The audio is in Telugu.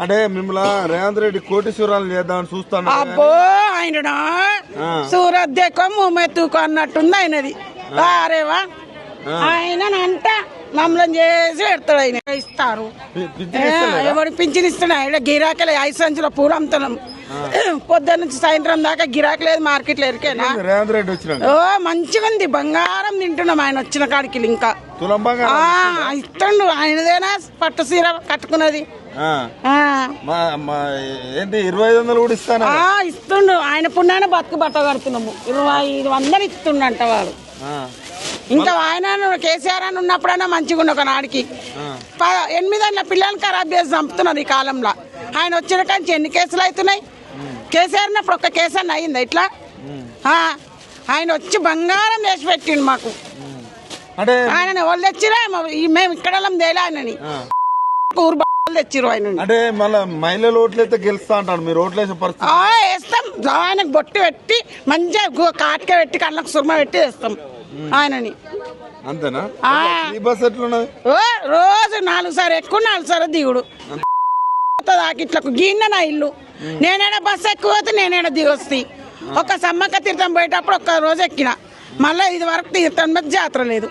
అంటే మిమ్మల్ని రేవంత్ రెడ్డి కోటీశ్వరాలు చేద్దామని చూస్తాను. అబ్బో ఆయన సూరత్ దేకో మూమెత్తుకో అన్నట్టుంది ఆయనది. అరేవా ఆయన అంట మమ్మల్ని చేసి పెడతాడు ఆయన. ఇస్తారు. ఏ, ఎవడు పింఛన్ ఇస్తున్నాడు ఆయన గిరాకలే ఐదు సంచుల పూలు అమ్ముతున్నాం. పొద్దున్న నుంచి సాయంత్రం దాకా గిరాకీ లేదు ఎరికేనా రేవంత్ రెడ్డి వచ్చినాక ఓ మంచిగా ఉంది బంగారం తింటున్నాం ఆయన వచ్చిన కాడికి ఇంకా. ఇస్తుండు. ఆయనదేనా పట్టు సీర కట్టుకున్నది? ఏంటి ఇరవై ఐదు వందలు కూడా ఇస్తాను? ఇస్తుండు. ఆయన పుణ్యాన బతుకు బట్ట కడుతున్నాము. ఇరవై ఐదు వందలు ఇస్తుండంట వాడు. ఇంకా ఆయన కేసీఆర్ అని ఉన్నప్పుడైనా మంచిగా ఉండు ఒక నాడికి. ఎనిమిది అన్న పిల్లల్ని ఖరాబ్ చేసి చంపుతున్నారు ఈ కాలంలో. ఆయన వచ్చిన కాంచి ఎన్ని కేసులు అవుతున్నాయి? కేసీఆర్ ఉన్నప్పుడు ఒక్క కేసు అన్న అయిందా ఇట్లా? ఆయన వచ్చి బంగారం చేసి పెట్టిండు మాకు. ఆయన వాళ్ళు తెచ్చిరా? మేము ఇక్కడ తేలే ఆయనని. ఊరు తెచ్చిరు ఆయనని అంటే మళ్ళీ మహిళలు ఓట్లయితే గెలుస్తా అంటాడు మీరు ఓట్లేసే పరిస్థితి. ఆ, వేస్తాం. ఆయనకు బొట్టు పెట్టి మంచిగా గు- కాటిక పెట్టి కళ్ళకు సుర్మ పెట్టి వేస్తాం ఆయనని. అంతేనా? ఆ. ఈ బస్ ఎట్లున్నది? ఓ రోజు నాలుగు సార్లు ఎక్కువ నాలుగు సార్లు దిగుడు. ఇట్లకు గిన్నె నా ఇల్లు. నేనేడా బస్సు ఎక్కువ పోతే నేనేడా దిగొస్తి. ఒక సమ్మక్క తీర్థం పోయేటప్పుడు ఒక్క రోజు ఎక్కిన. మళ్ళీ ఇది వరకు తీర్థం మీద జాతర లేదు.